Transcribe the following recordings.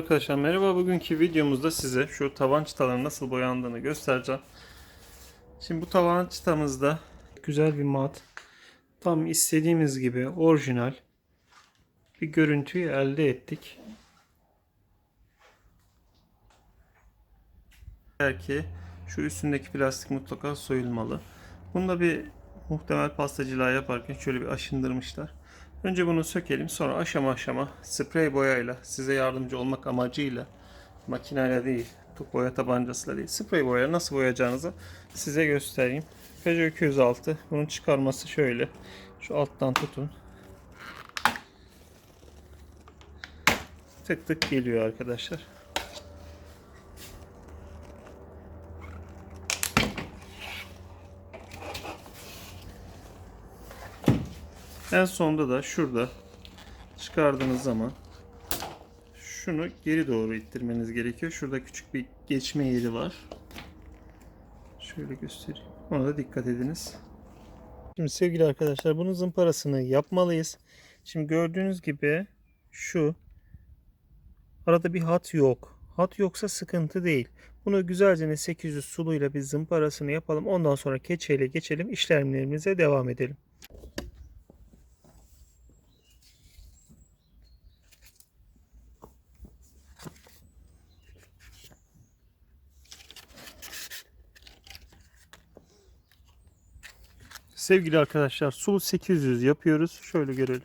Arkadaşlar merhaba bugünkü videomuzda size şu tavan çıtaların nasıl boyandığını göstereceğim. Şimdi bu tavan çıtamızda güzel bir mat. Tam istediğimiz gibi orijinal bir görüntüyü elde ettik. Eğer şu üstündeki plastik mutlaka soyulmalı. Bunda bir muhtemel pastacılığa yaparken şöyle bir aşındırmışlar. Önce bunu sökelim sonra aşama aşama sprey boyayla size yardımcı olmak amacıyla makineyle değil, tut boya tabancasıyla değil, sprey boyayla nasıl boyayacağınızı size göstereyim. Peugeot 206 bunun çıkarması şöyle. Şu alttan tutun. Tık tık geliyor arkadaşlar. En sonunda da şurada çıkardığınız zaman şunu geri doğru ittirmeniz gerekiyor. Şurada küçük bir geçme yeri var. Şöyle göstereyim. Ona da dikkat ediniz. Şimdi sevgili arkadaşlar bunun zımparasını yapmalıyız. Şimdi gördüğünüz gibi şu arada bir hat yok. Hat yoksa sıkıntı değil. Bunu güzelce 800 suluyla bir zımparasını yapalım. Ondan sonra keçeyle geçelim. işlemlerimize devam edelim. Sevgili arkadaşlar sulu 800 yapıyoruz. Şöyle görelim.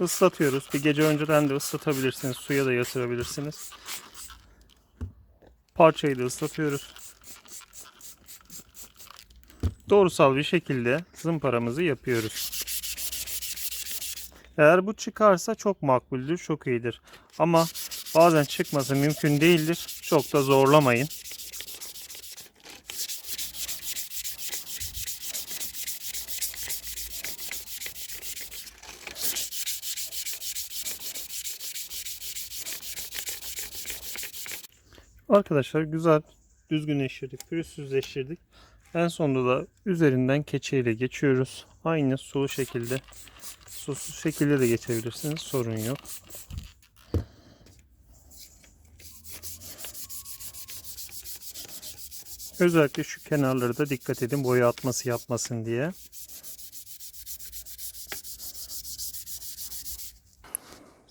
Islatıyoruz. Bir gece önceden de ıslatabilirsiniz. Suya da yatırabilirsiniz. Parçayı da ıslatıyoruz. Doğrusal bir şekilde zımparamızı yapıyoruz. Eğer bu çıkarsa çok makbuldür, çok iyidir. Ama bazen çıkması mümkün değildir. Çok da zorlamayın. Arkadaşlar güzel düzgünleştirdik, pürüzsüzleştirdik. En sonunda da üzerinden keçeyle geçiyoruz. Aynı sulu şekilde, susuz şekilde de geçebilirsiniz. Sorun yok. Özellikle şu kenarları da dikkat edin boya atması yapmasın diye.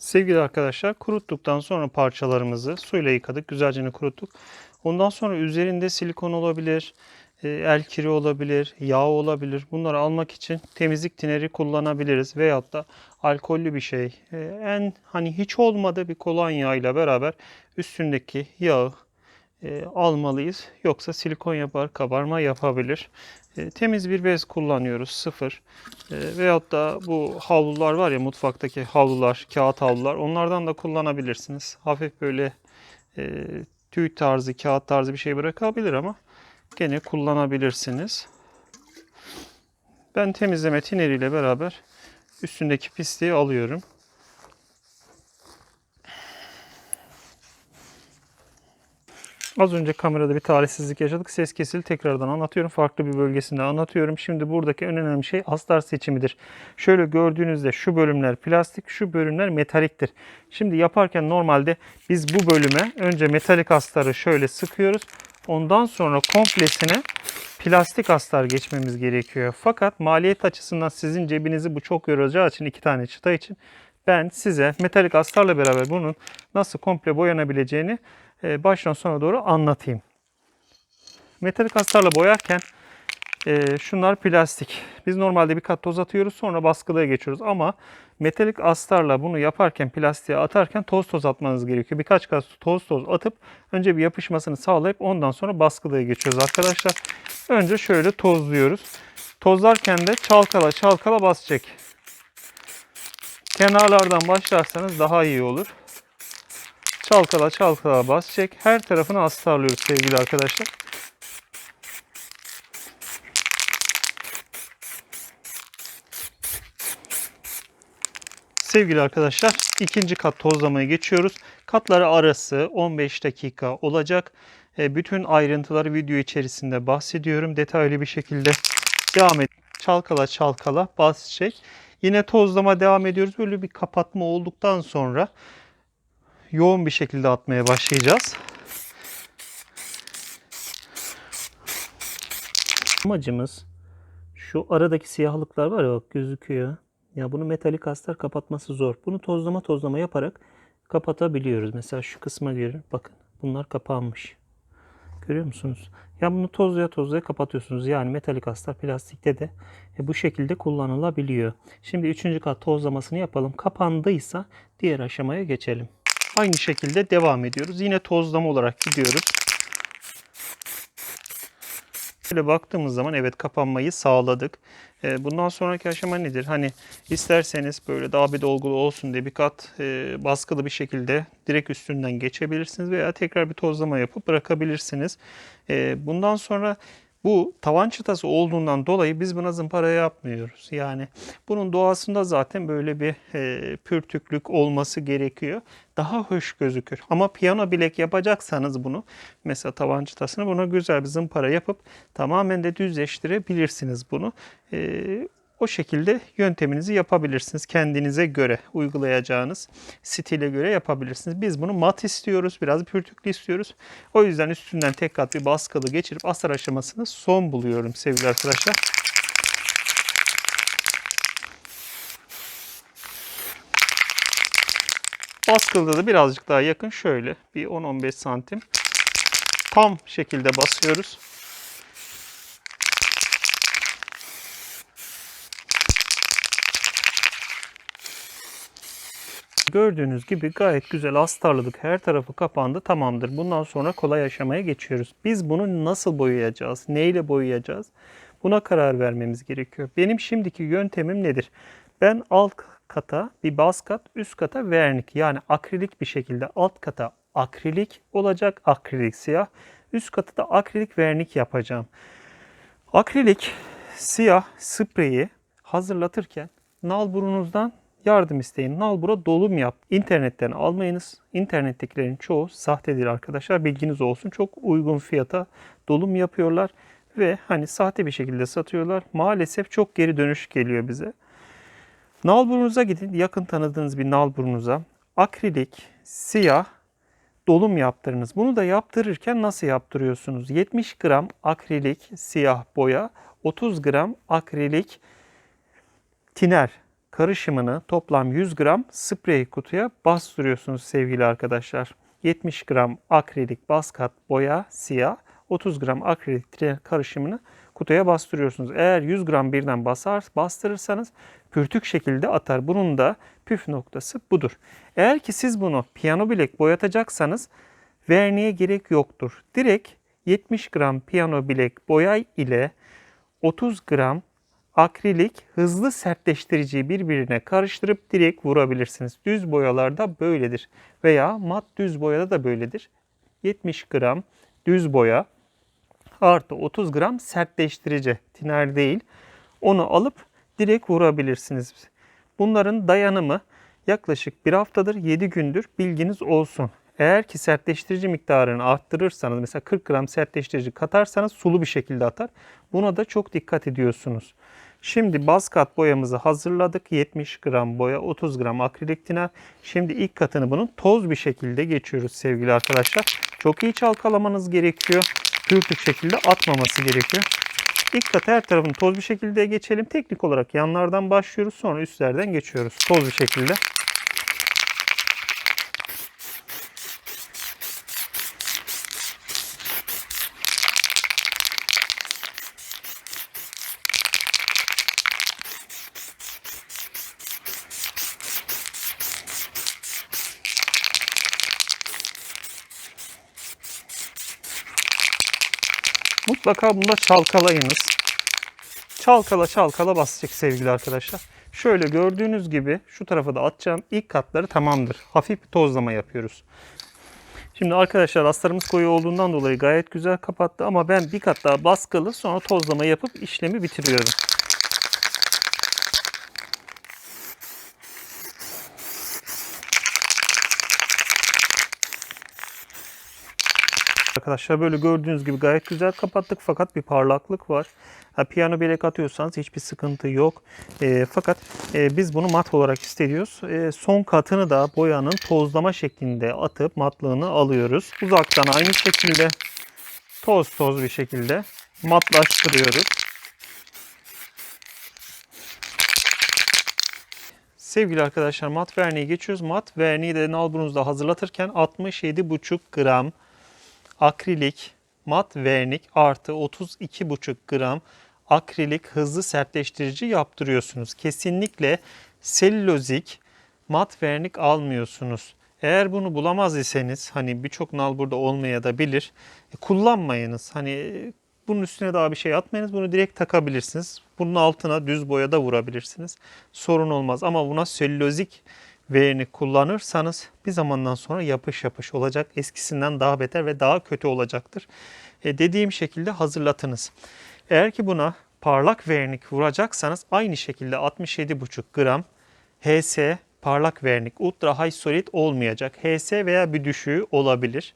Sevgili arkadaşlar kuruttuktan sonra parçalarımızı suyla yıkadık. Güzelce kuruttuk. Ondan sonra üzerinde silikon olabilir, e, el kiri olabilir, yağ olabilir. Bunları almak için temizlik tineri kullanabiliriz. Veyahut da alkollü bir şey. E, En hani hiç olmadı bir kolonya ile beraber üstündeki yağı e, almalıyız. Yoksa silikon yapar, kabarma yapabilir. E, temiz bir bez kullanıyoruz, sıfır. E, veyahut da bu havlular var ya mutfaktaki havlular, kağıt havlular. Onlardan da kullanabilirsiniz. Hafif böyle e, tüy tarzı, kağıt tarzı bir şey bırakabilir ama gene kullanabilirsiniz. Ben temizleme tineriyle beraber üstündeki pisliği alıyorum. Az önce kamerada bir talihsizlik yaşadık. Ses kesildi. Tekrardan anlatıyorum. Farklı bir bölgesinde anlatıyorum. Şimdi buradaki en önemli şey astar seçimidir. Şöyle gördüğünüzde şu bölümler plastik, şu bölümler metaliktir. Şimdi yaparken normalde biz bu bölüme önce metalik astarı şöyle sıkıyoruz. Ondan sonra komplesine plastik astar geçmemiz gerekiyor. Fakat maliyet açısından sizin cebinizi bu çok yoracağı için iki tane çıta için ben size metalik astarla beraber bunun nasıl komple boyanabileceğini baştan sona doğru anlatayım. Metalik astarla boyarken e, şunlar plastik. Biz normalde bir kat toz atıyoruz sonra baskılığa geçiyoruz ama metalik astarla bunu yaparken plastiğe atarken toz toz atmanız gerekiyor. Birkaç kat toz toz atıp önce bir yapışmasını sağlayıp ondan sonra baskılığa geçiyoruz arkadaşlar. Önce şöyle tozluyoruz. Tozlarken de çalkala çalkala basacak. Kenarlardan başlarsanız daha iyi olur. Çalkala çalkala bas çek. Her tarafını astarlıyoruz sevgili arkadaşlar. Sevgili arkadaşlar ikinci kat tozlamaya geçiyoruz. Katları arası 15 dakika olacak. E, Bütün ayrıntıları video içerisinde bahsediyorum. Detaylı bir şekilde devam et. Çalkala çalkala bas çek. Yine tozlama devam ediyoruz. Böyle bir kapatma olduktan sonra yoğun bir şekilde atmaya başlayacağız. Amacımız şu aradaki siyahlıklar var ya bak gözüküyor. Ya bunu metalik astar kapatması zor. Bunu tozlama tozlama yaparak kapatabiliyoruz. Mesela şu kısma girin. Bakın bunlar kapanmış. Görüyor musunuz? Ya bunu tozlaya tozlaya kapatıyorsunuz. Yani metalik astar plastikte de e, bu şekilde kullanılabiliyor. Şimdi üçüncü kat tozlamasını yapalım. Kapandıysa diğer aşamaya geçelim. Aynı şekilde devam ediyoruz. Yine tozlama olarak gidiyoruz. Şöyle baktığımız zaman evet kapanmayı sağladık. E, Bundan sonraki aşama nedir? Hani isterseniz böyle daha bir dolgulu olsun diye bir kat e, baskılı bir şekilde direkt üstünden geçebilirsiniz veya tekrar bir tozlama yapıp bırakabilirsiniz. E, Bundan sonra bu tavan çıtası olduğundan dolayı biz buna zımpara yapmıyoruz. Yani bunun doğasında zaten böyle bir e, pürtüklük olması gerekiyor. Daha hoş gözükür. Ama piyano bilek yapacaksanız bunu mesela tavan çıtasını buna güzel bir zımpara yapıp tamamen de düzleştirebilirsiniz bunu. E, o şekilde yönteminizi yapabilirsiniz. Kendinize göre uygulayacağınız stile göre yapabilirsiniz. Biz bunu mat istiyoruz. Biraz pürtüklü istiyoruz. O yüzden üstünden tek kat bir baskılı geçirip asar aşamasını son buluyorum sevgili arkadaşlar. Baskılıda da birazcık daha yakın şöyle bir 10-15 santim tam şekilde basıyoruz. Gördüğünüz gibi gayet güzel astarladık. Her tarafı kapandı. Tamamdır. Bundan sonra kolay aşamaya geçiyoruz. Biz bunu nasıl boyayacağız? Neyle boyayacağız? Buna karar vermemiz gerekiyor. Benim şimdiki yöntemim nedir? Ben alt kata bir baz kat, üst kata vernik yani akrilik bir şekilde alt kata akrilik olacak. Akrilik siyah. Üst kata da akrilik vernik yapacağım. Akrilik siyah spreyi hazırlatırken nalburunuzdan yardım isteyin. Nalbura dolum yap. İnternetten almayınız. İnternettekilerin çoğu sahtedir arkadaşlar. Bilginiz olsun. Çok uygun fiyata dolum yapıyorlar ve hani sahte bir şekilde satıyorlar. Maalesef çok geri dönüş geliyor bize. Nalburunuza gidin. Yakın tanıdığınız bir nalburunuza akrilik, siyah dolum yaptırınız. Bunu da yaptırırken nasıl yaptırıyorsunuz? 70 gram akrilik siyah boya, 30 gram akrilik tiner karışımını toplam 100 gram sprey kutuya bastırıyorsunuz sevgili arkadaşlar. 70 gram akrilik baskat boya siyah, 30 gram akrilik karışımını kutuya bastırıyorsunuz. Eğer 100 gram birden basar, bastırırsanız pürtük şekilde atar. Bunun da püf noktası budur. Eğer ki siz bunu piyano bilek boyatacaksanız verniğe gerek yoktur. Direkt 70 gram piyano bilek boya ile 30 gram akrilik hızlı sertleştiriciyi birbirine karıştırıp direkt vurabilirsiniz. Düz boyalarda böyledir veya mat düz boyada da böyledir. 70 gram düz boya artı 30 gram sertleştirici tiner değil onu alıp direkt vurabilirsiniz. Bunların dayanımı yaklaşık bir haftadır 7 gündür bilginiz olsun. Eğer ki sertleştirici miktarını arttırırsanız mesela 40 gram sertleştirici katarsanız sulu bir şekilde atar. Buna da çok dikkat ediyorsunuz. Şimdi baz kat boyamızı hazırladık. 70 gram boya, 30 gram akrilik tiner. Şimdi ilk katını bunun toz bir şekilde geçiyoruz sevgili arkadaşlar. Çok iyi çalkalamanız gerekiyor. Pürtük şekilde atmaması gerekiyor. İlk kat her tarafını toz bir şekilde geçelim. Teknik olarak yanlardan başlıyoruz. Sonra üstlerden geçiyoruz. Toz bir şekilde. Mutlaka bunda çalkalayınız. Çalkala çalkala basacak sevgili arkadaşlar. Şöyle gördüğünüz gibi şu tarafa da atacağım. İlk katları tamamdır. Hafif bir tozlama yapıyoruz. Şimdi arkadaşlar astarımız koyu olduğundan dolayı gayet güzel kapattı ama ben bir kat daha baskılı sonra tozlama yapıp işlemi bitiriyorum. Arkadaşlar böyle gördüğünüz gibi gayet güzel kapattık fakat bir parlaklık var. Ha, piyano bilek atıyorsanız hiçbir sıkıntı yok. E, fakat e, biz bunu mat olarak istiyoruz. E, son katını da boyanın tozlama şeklinde atıp matlığını alıyoruz. Uzaktan aynı şekilde toz toz bir şekilde matlaştırıyoruz. Sevgili arkadaşlar mat verniği geçiyoruz. Mat verniği de nalburunuzda hazırlatırken 67,5 gram akrilik mat vernik artı 32,5 gram akrilik hızlı sertleştirici yaptırıyorsunuz. Kesinlikle selülozik mat vernik almıyorsunuz. Eğer bunu bulamaz iseniz hani birçok nal burada olmaya da bilir. e, kullanmayınız. Hani e, bunun üstüne daha bir şey atmayınız. Bunu direkt takabilirsiniz. Bunun altına düz boya da vurabilirsiniz. Sorun olmaz ama buna selülozik vernik kullanırsanız bir zamandan sonra yapış yapış olacak. Eskisinden daha beter ve daha kötü olacaktır. E, dediğim şekilde hazırlatınız. Eğer ki buna parlak vernik vuracaksanız aynı şekilde 67,5 gram HS parlak vernik ultra high solid olmayacak. HS veya bir düşüğü olabilir.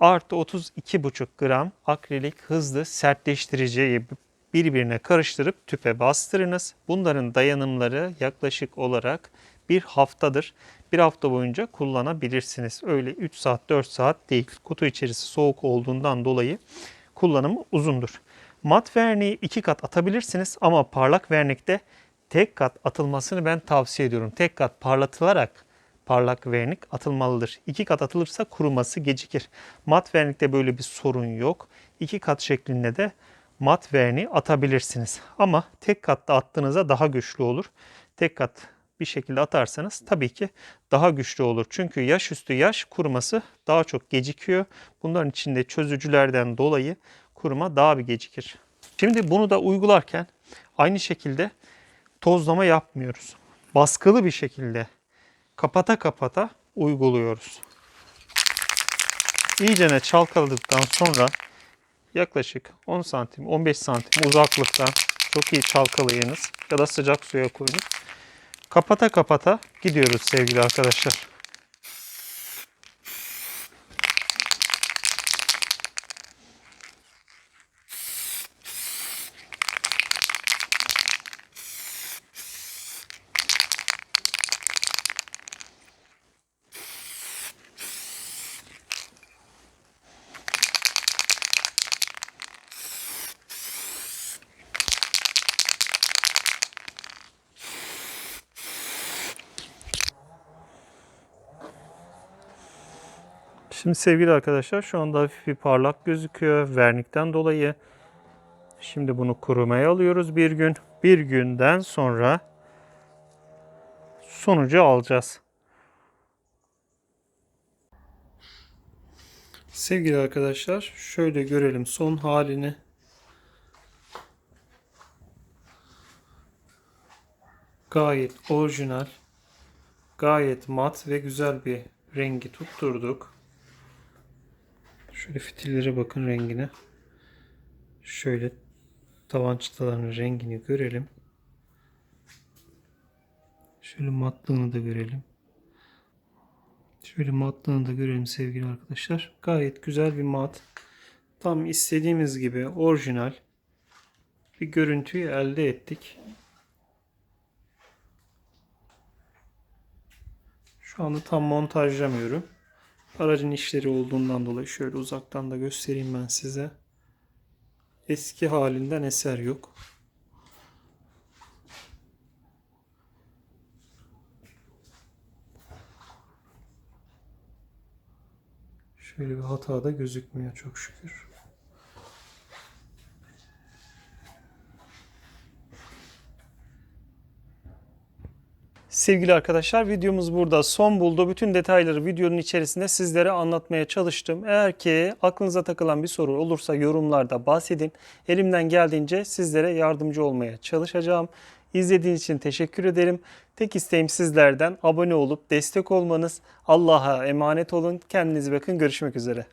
Artı 32,5 gram akrilik hızlı sertleştiriciyi birbirine karıştırıp tüpe bastırınız. Bunların dayanımları yaklaşık olarak bir haftadır. Bir hafta boyunca kullanabilirsiniz. Öyle 3 saat 4 saat değil. Kutu içerisi soğuk olduğundan dolayı kullanımı uzundur. Mat verniği iki kat atabilirsiniz ama parlak vernikte tek kat atılmasını ben tavsiye ediyorum. Tek kat parlatılarak parlak vernik atılmalıdır. İki kat atılırsa kuruması gecikir. Mat vernikte böyle bir sorun yok. İki kat şeklinde de mat verniği atabilirsiniz. Ama tek katta attığınızda daha güçlü olur. Tek kat bir şekilde atarsanız tabii ki daha güçlü olur. Çünkü yaş üstü yaş kuruması daha çok gecikiyor. Bunların içinde çözücülerden dolayı kuruma daha bir gecikir. Şimdi bunu da uygularken aynı şekilde tozlama yapmıyoruz. Baskılı bir şekilde kapata kapata uyguluyoruz. İyicene çalkaladıktan sonra yaklaşık 10 santim 15 santim uzaklıkta çok iyi çalkalayınız ya da sıcak suya koyunuz. Kapata kapata gidiyoruz sevgili arkadaşlar. Şimdi sevgili arkadaşlar şu anda hafif bir parlak gözüküyor vernikten dolayı. Şimdi bunu kurumaya alıyoruz bir gün. Bir günden sonra sonucu alacağız. Sevgili arkadaşlar şöyle görelim son halini. Gayet orijinal, gayet mat ve güzel bir rengi tutturduk. Şöyle fitillere bakın rengine. Şöyle tavan çıtalarının rengini görelim. Şöyle matlığını da görelim. Şöyle matlığını da görelim sevgili arkadaşlar. Gayet güzel bir mat. Tam istediğimiz gibi orijinal bir görüntüyü elde ettik. Şu anda tam montajlamıyorum. Aracın işleri olduğundan dolayı şöyle uzaktan da göstereyim ben size. Eski halinden eser yok. Şöyle bir hata da gözükmüyor çok şükür. Sevgili arkadaşlar videomuz burada son buldu. Bütün detayları videonun içerisinde sizlere anlatmaya çalıştım. Eğer ki aklınıza takılan bir soru olursa yorumlarda bahsedin. Elimden geldiğince sizlere yardımcı olmaya çalışacağım. İzlediğiniz için teşekkür ederim. Tek isteğim sizlerden abone olup destek olmanız. Allah'a emanet olun. Kendinize bakın. Görüşmek üzere.